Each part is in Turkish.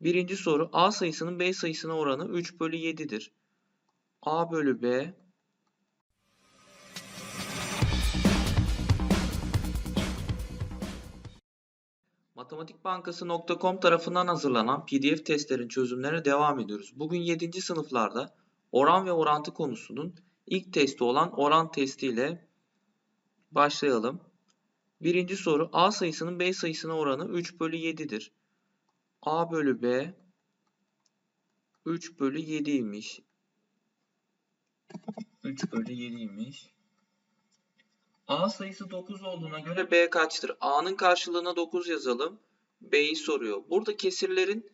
Birinci soru A sayısının B sayısına oranı 3 bölü 7'dir. A bölü B Matematikbankası.com tarafından hazırlanan PDF testlerin çözümlerine devam ediyoruz. Bugün 7. sınıflarda oran ve orantı konusunun ilk testi olan oran testi ile başlayalım. Birinci soru A sayısının B sayısına oranı 3 bölü 7'dir. A bölü B 3 bölü 7'ymiş. 3 bölü 7'ymiş. A sayısı 9 olduğuna göre B kaçtır? A'nın karşılığına 9 yazalım. B'yi soruyor. Burada kesirlerin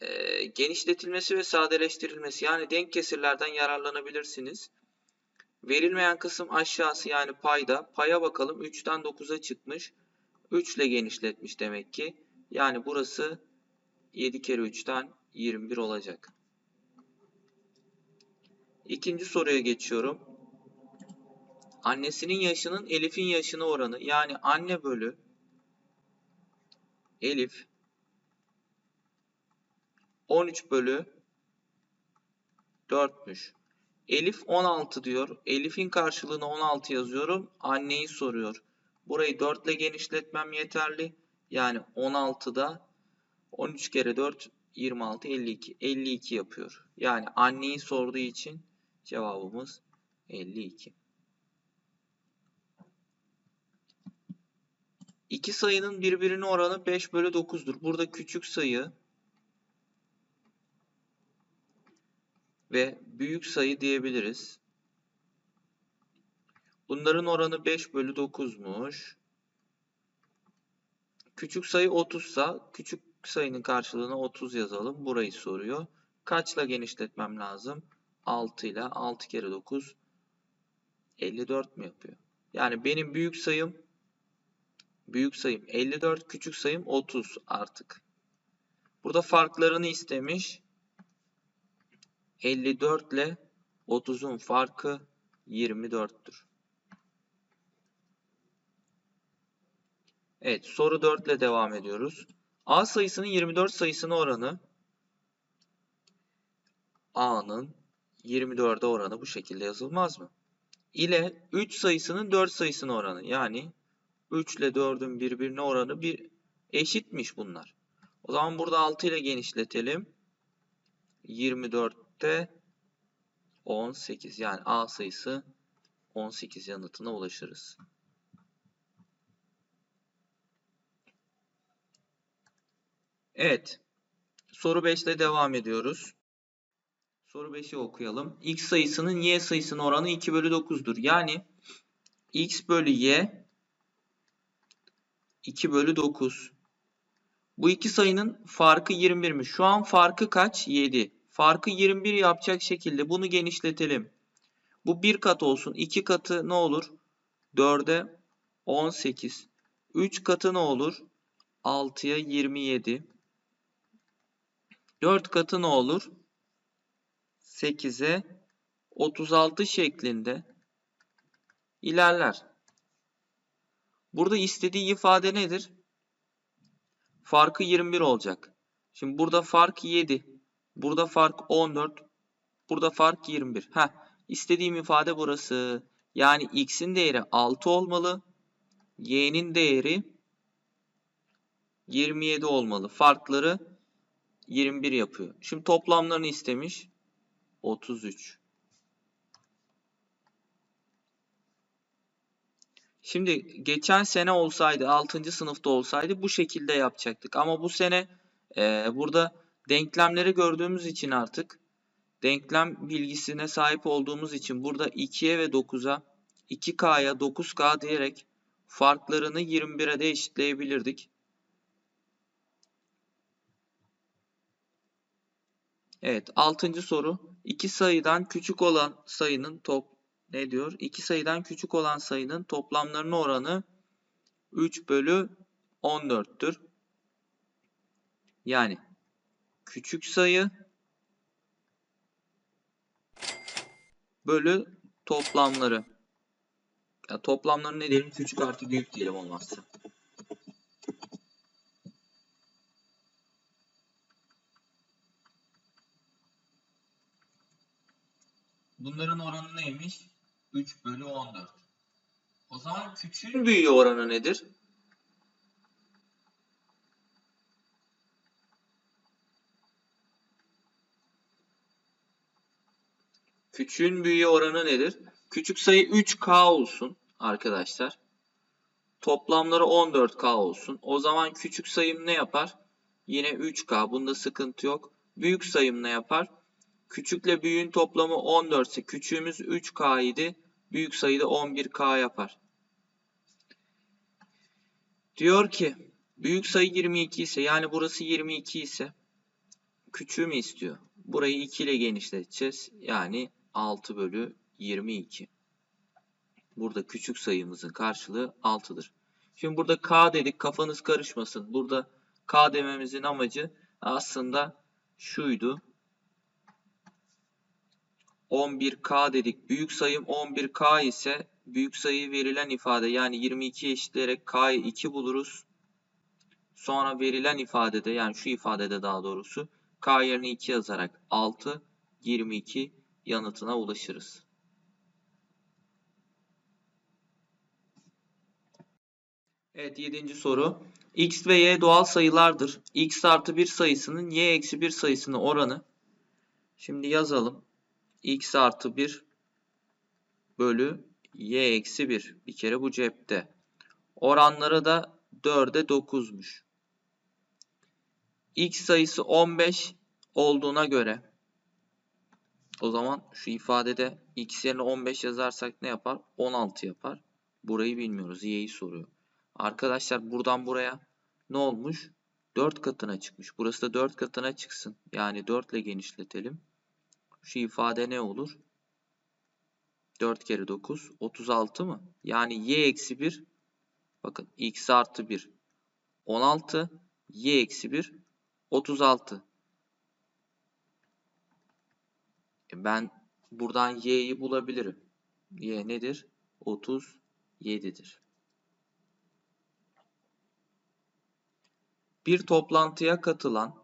e, genişletilmesi ve sadeleştirilmesi yani denk kesirlerden yararlanabilirsiniz. Verilmeyen kısım aşağısı yani payda. Paya bakalım 3'ten 9'a çıkmış. 3 ile genişletmiş demek ki. Yani burası 7 kere 3'ten 21 olacak. İkinci soruya geçiyorum. Annesinin yaşının Elif'in yaşına oranı yani anne bölü Elif 13 bölü 4'müş. Elif 16 diyor. Elif'in karşılığına 16 yazıyorum. Anneyi soruyor. Burayı 4 ile genişletmem yeterli. Yani 16'da 13 kere 4 26 52 52 yapıyor. Yani anneyi sorduğu için cevabımız 52. İki sayının birbirine oranı 5 bölü 9'dur. Burada küçük sayı ve büyük sayı diyebiliriz. Bunların oranı 5 bölü 9'muş. Küçük sayı 30 sa küçük sayının karşılığına 30 yazalım. Burayı soruyor. Kaçla genişletmem lazım? 6 ile 6 kere 9 54 mi yapıyor? Yani benim büyük sayım büyük sayım 54, küçük sayım 30 artık. Burada farklarını istemiş. 54 ile 30'un farkı 24'tür. Evet soru 4 ile devam ediyoruz. A sayısının 24 sayısına oranı A'nın 24'e oranı bu şekilde yazılmaz mı? İle 3 sayısının 4 sayısına oranı yani 3 ile 4'ün birbirine oranı bir eşitmiş bunlar. O zaman burada 6 ile genişletelim. 24'te 18 yani A sayısı 18 yanıtına ulaşırız. Evet. Soru 5 ile devam ediyoruz. Soru 5'i okuyalım. X sayısının Y sayısının oranı 2 bölü 9'dur. Yani X bölü Y 2 bölü 9. Bu iki sayının farkı 21'miş. Şu an farkı kaç? 7. Farkı 21 yapacak şekilde bunu genişletelim. Bu bir kat olsun. 2 katı ne olur? 4'e 18. 3 katı ne olur? 6'ya 27. 4 katı ne olur? 8'e 36 şeklinde ilerler. Burada istediği ifade nedir? Farkı 21 olacak. Şimdi burada fark 7. Burada fark 14. Burada fark 21. Heh, istediğim ifade burası. Yani x'in değeri 6 olmalı. y'nin değeri 27 olmalı. Farkları 21 yapıyor. Şimdi toplamlarını istemiş. 33. Şimdi geçen sene olsaydı 6. sınıfta olsaydı bu şekilde yapacaktık. Ama bu sene e, burada denklemleri gördüğümüz için artık denklem bilgisine sahip olduğumuz için burada 2'ye ve 9'a 2K'ya 9K diyerek farklarını 21'e de eşitleyebilirdik. Evet 6. soru. İki sayıdan küçük olan sayının top ne diyor? İki sayıdan küçük olan sayının toplamlarının oranı 3 bölü 14'tür. Yani küçük sayı bölü toplamları. Ya toplamları ne diyelim? Küçük artı büyük diyelim olmazsa. Bunların oranı neymiş? 3 bölü 14. O zaman küçüğün büyüğü oranı nedir? Küçüğün büyüğü oranı nedir? Küçük sayı 3K olsun arkadaşlar. Toplamları 14K olsun. O zaman küçük sayım ne yapar? Yine 3K. Bunda sıkıntı yok. Büyük sayım ne yapar? Küçükle büyüğün toplamı 14 ise küçüğümüz 3K idi. Büyük sayı da 11K yapar. Diyor ki büyük sayı 22 ise yani burası 22 ise küçüğü mü istiyor? Burayı 2 ile genişleteceğiz. Yani 6 bölü 22. Burada küçük sayımızın karşılığı 6'dır. Şimdi burada k dedik kafanız karışmasın. Burada k dememizin amacı aslında şuydu. 11k dedik. Büyük sayım 11k ise büyük sayı verilen ifade yani 22 eşitleyerek k'yı 2 buluruz. Sonra verilen ifadede yani şu ifadede daha doğrusu k yerine 2 yazarak 6, 22 yanıtına ulaşırız. Evet yedinci soru. X ve Y doğal sayılardır. X artı 1 sayısının Y eksi 1 sayısının oranı. Şimdi yazalım. X artı 1 bölü Y eksi 1. Bir kere bu cepte. Oranları da 4'e 9'muş. X sayısı 15 olduğuna göre o zaman şu ifadede x yerine 15 yazarsak ne yapar? 16 yapar. Burayı bilmiyoruz. Y'yi soruyor. Arkadaşlar buradan buraya ne olmuş? 4 katına çıkmış. Burası da 4 katına çıksın. Yani 4 ile genişletelim. Şu ifade ne olur? 4 kere 9 36 mı? Yani y eksi 1 bakın x artı 1 16 y eksi 1 36. E, ben buradan y'yi bulabilirim. y nedir? 37'dir. Bir toplantıya katılan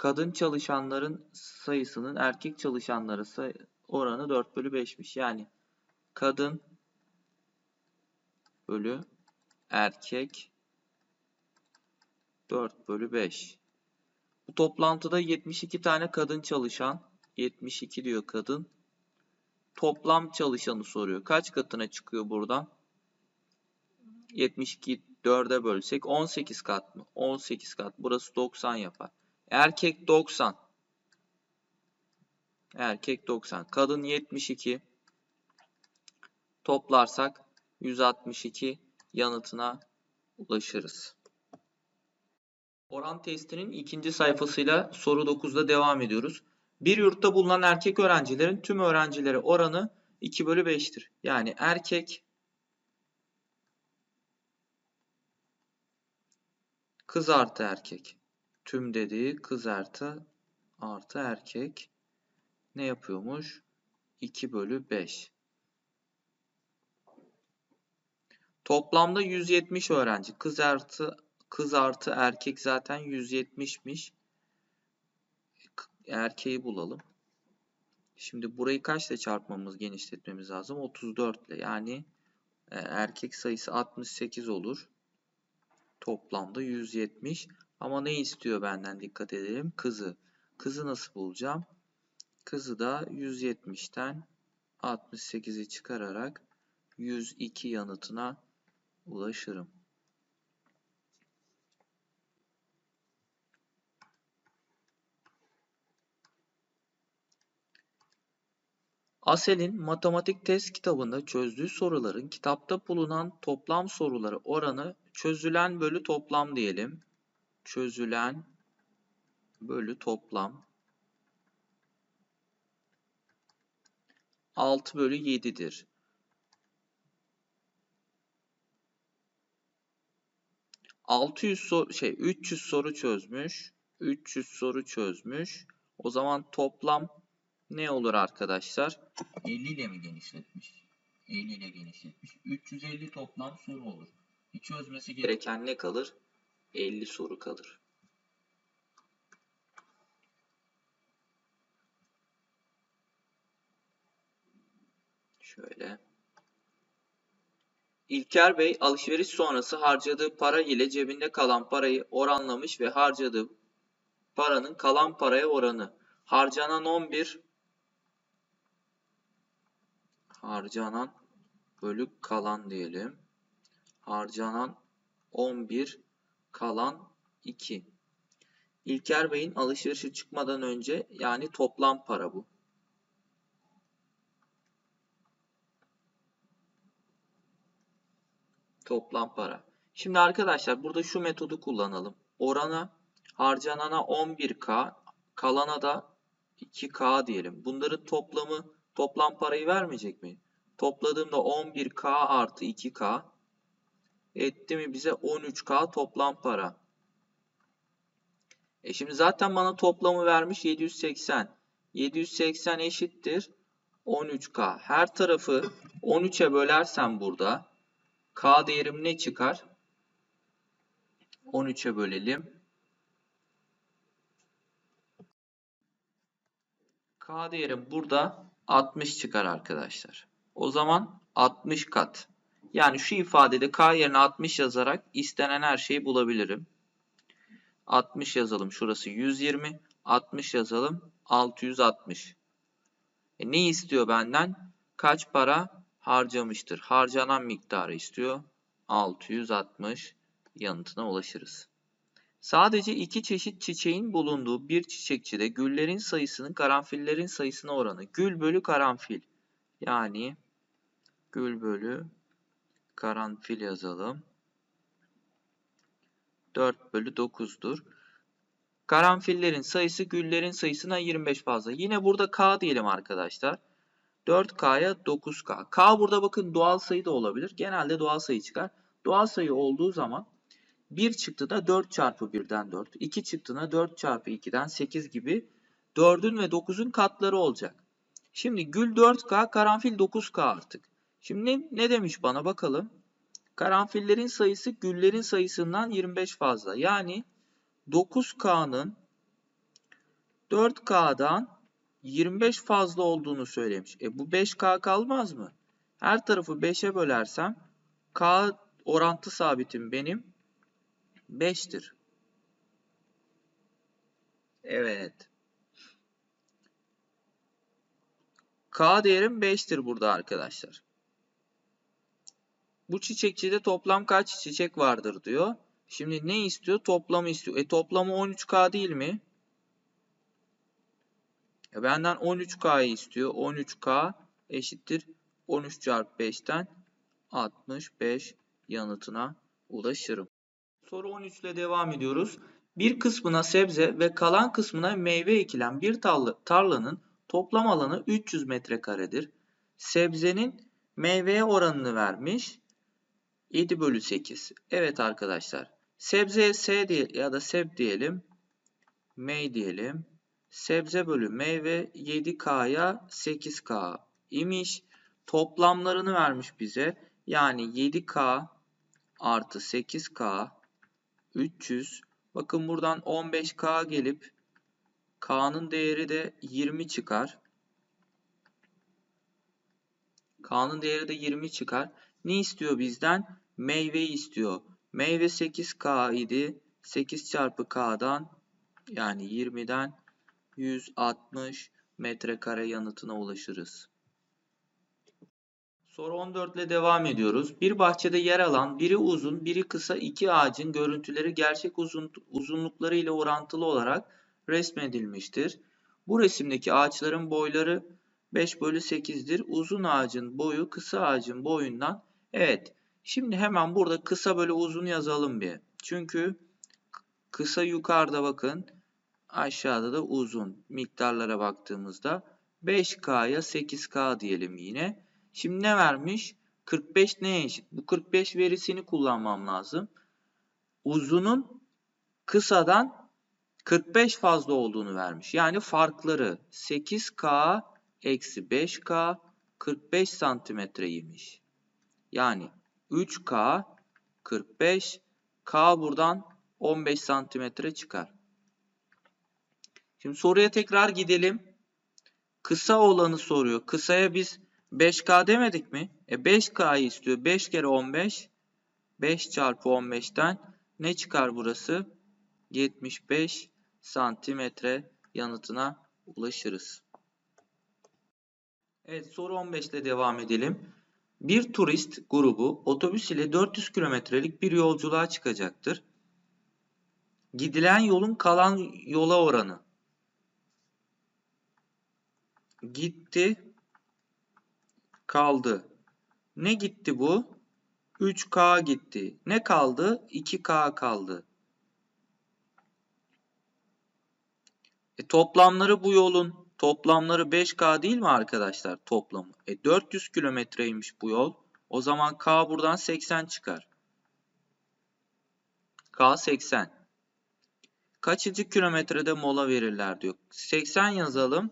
kadın çalışanların sayısının erkek çalışanları say oranı 4 bölü 5'miş. Yani kadın bölü erkek 4 bölü 5. Bu toplantıda 72 tane kadın çalışan 72 diyor kadın. Toplam çalışanı soruyor. Kaç katına çıkıyor buradan? 72 4'e bölsek 18 kat mı? 18 kat. Burası 90 yapar. Erkek 90. Erkek 90. Kadın 72. Toplarsak 162 yanıtına ulaşırız. Oran testinin ikinci sayfasıyla soru 9'da devam ediyoruz. Bir yurtta bulunan erkek öğrencilerin tüm öğrencilere oranı 2 bölü 5'tir. Yani erkek kız artı erkek. Tüm dediği kız artı artı erkek ne yapıyormuş? 2 bölü 5. Toplamda 170 öğrenci. Kız artı kız artı erkek zaten 170'miş erkeği bulalım. Şimdi burayı kaçla çarpmamız, genişletmemiz lazım? 34 ile. Yani e, erkek sayısı 68 olur. Toplamda 170. Ama ne istiyor benden dikkat edelim? Kızı. Kızı nasıl bulacağım? Kızı da 170'ten 68'i çıkararak 102 yanıtına ulaşırım. Asel'in matematik test kitabında çözdüğü soruların kitapta bulunan toplam soruları oranı çözülen bölü toplam diyelim. Çözülen bölü toplam 6 bölü 7'dir. ...600 soru, şey 300 soru çözmüş. 300 soru çözmüş. O zaman toplam ne olur arkadaşlar? 50 ile mi genişletmiş? 50 ile genişletmiş. 350 toplam soru olur. Çözmesi gereken ne kalır? 50 soru kalır. Şöyle. İlker Bey alışveriş sonrası harcadığı para ile cebinde kalan parayı oranlamış ve harcadığı paranın kalan paraya oranı. Harcanan 11 harcanan bölü kalan diyelim. Harcanan 11 kalan 2. İlker Bey'in alışverişe çıkmadan önce yani toplam para bu. Toplam para. Şimdi arkadaşlar burada şu metodu kullanalım. Orana harcanana 11K, kalana da 2K diyelim. Bunların toplamı toplam parayı vermeyecek mi? Topladığımda 11K artı 2K etti mi bize 13K toplam para. E şimdi zaten bana toplamı vermiş 780. 780 eşittir 13K. Her tarafı 13'e bölersem burada K değerim ne çıkar? 13'e bölelim. K değerim burada 60 çıkar arkadaşlar. O zaman 60 kat. Yani şu ifadede K yerine 60 yazarak istenen her şeyi bulabilirim. 60 yazalım. Şurası 120. 60 yazalım. 660. E ne istiyor benden? Kaç para harcamıştır? Harcanan miktarı istiyor. 660 yanıtına ulaşırız. Sadece iki çeşit çiçeğin bulunduğu bir çiçekçide güllerin sayısının karanfillerin sayısına oranı. Gül bölü karanfil. Yani gül bölü karanfil yazalım. 4 bölü 9'dur. Karanfillerin sayısı güllerin sayısına 25 fazla. Yine burada K diyelim arkadaşlar. 4K'ya 9K. K burada bakın doğal sayı da olabilir. Genelde doğal sayı çıkar. Doğal sayı olduğu zaman 1 çıktı da 4 çarpı 1'den 4. 2 çıktığına 4 çarpı 2'den 8 gibi 4'ün ve 9'un katları olacak. Şimdi gül 4K, karanfil 9K artık. Şimdi ne, demiş bana bakalım. Karanfillerin sayısı güllerin sayısından 25 fazla. Yani 9K'nın 4K'dan 25 fazla olduğunu söylemiş. E bu 5K kalmaz mı? Her tarafı 5'e bölersem K orantı sabitim benim 5'tir. Evet. K değerim 5'tir burada arkadaşlar. Bu çiçekçide toplam kaç çiçek vardır diyor. Şimdi ne istiyor? Toplamı istiyor. E toplamı 13K değil mi? E benden 13K'yı istiyor. 13K eşittir 13 çarpı 5'ten 65 yanıtına ulaşırım. Soru 13 ile devam ediyoruz. Bir kısmına sebze ve kalan kısmına meyve ekilen bir tarlanın toplam alanı 300 metrekaredir. Sebzenin meyveye oranını vermiş. 7 bölü 8. Evet arkadaşlar. Sebzeye S diye ya da seb diyelim. Mey diyelim. Sebze bölü meyve 7K'ya 8K imiş. Toplamlarını vermiş bize. Yani 7K artı 8K 300. Bakın buradan 15K gelip K'nın değeri de 20 çıkar. K'nın değeri de 20 çıkar. Ne istiyor bizden? Meyveyi istiyor. Meyve 8K idi. 8 çarpı K'dan yani 20'den 160 metrekare yanıtına ulaşırız. Soru 14 ile devam ediyoruz. Bir bahçede yer alan biri uzun biri kısa iki ağacın görüntüleri gerçek uzun, uzunlukları ile orantılı olarak resmedilmiştir. Bu resimdeki ağaçların boyları 5 bölü 8'dir. Uzun ağacın boyu kısa ağacın boyundan. Evet. Şimdi hemen burada kısa bölü uzun yazalım bir. Çünkü kısa yukarıda bakın. Aşağıda da uzun. Miktarlara baktığımızda 5K'ya 8K diyelim yine. Şimdi ne vermiş? 45 neye eşit? Bu 45 verisini kullanmam lazım. Uzunun kısadan 45 fazla olduğunu vermiş. Yani farkları 8K eksi 5K 45 santimetreymiş. Yani 3K 45 K buradan 15 santimetre çıkar. Şimdi soruya tekrar gidelim. Kısa olanı soruyor. Kısaya biz 5K demedik mi? E 5K'yı istiyor. 5 kere 15. 5 çarpı 15'ten ne çıkar burası? 75 santimetre yanıtına ulaşırız. Evet soru 15 ile devam edelim. Bir turist grubu otobüs ile 400 kilometrelik bir yolculuğa çıkacaktır. Gidilen yolun kalan yola oranı. Gitti, kaldı. Ne gitti bu? 3K gitti. Ne kaldı? 2K kaldı. E, toplamları bu yolun toplamları 5K değil mi arkadaşlar toplamı? E 400 kilometreymiş bu yol. O zaman K buradan 80 çıkar. K 80. Kaçıncı kilometrede mola verirler diyor. 80 yazalım.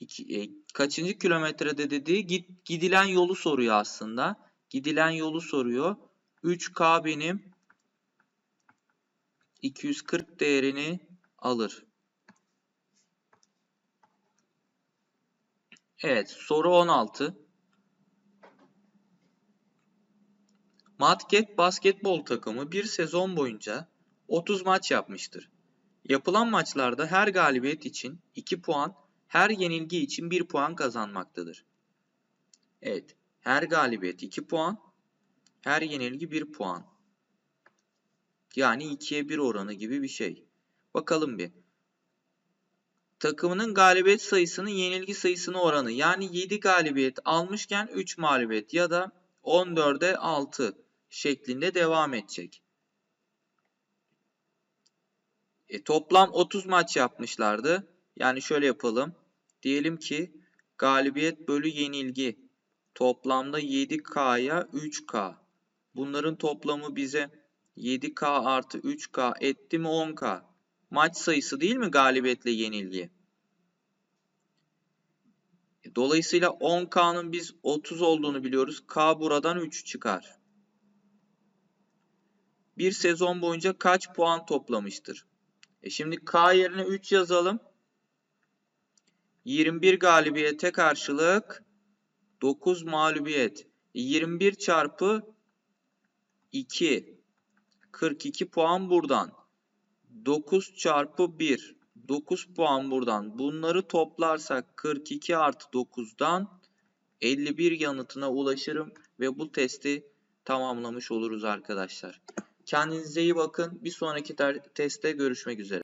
İki, e, kaçıncı kilometrede dediği git, gidilen yolu soruyor aslında. Gidilen yolu soruyor. 3K benim 240 değerini alır. Evet, soru 16. Madket basketbol takımı bir sezon boyunca 30 maç yapmıştır. Yapılan maçlarda her galibiyet için 2 puan, her yenilgi için 1 puan kazanmaktadır. Evet, her galibiyet 2 puan, her yenilgi 1 puan. Yani 2'ye 1 oranı gibi bir şey. Bakalım bir. Takımının galibiyet sayısının yenilgi sayısına oranı. Yani 7 galibiyet almışken 3 mağlubiyet ya da 14'e 6 şeklinde devam edecek. E, toplam 30 maç yapmışlardı. Yani şöyle yapalım. Diyelim ki galibiyet bölü yenilgi toplamda 7K'ya 3K. Bunların toplamı bize 7K artı 3K etti mi 10K. Maç sayısı değil mi galibiyetle yenilgi? E, Dolayısıyla 10K'nın biz 30 olduğunu biliyoruz. K buradan 3 çıkar. Bir sezon boyunca kaç puan toplamıştır? E şimdi K yerine 3 yazalım. 21 galibiyete karşılık 9 mağlubiyet. E 21 çarpı 2. 42 puan buradan. 9 çarpı 1. 9 puan buradan. Bunları toplarsak 42 artı 9'dan 51 yanıtına ulaşırım ve bu testi tamamlamış oluruz arkadaşlar. Kendinize iyi bakın. Bir sonraki testte görüşmek üzere.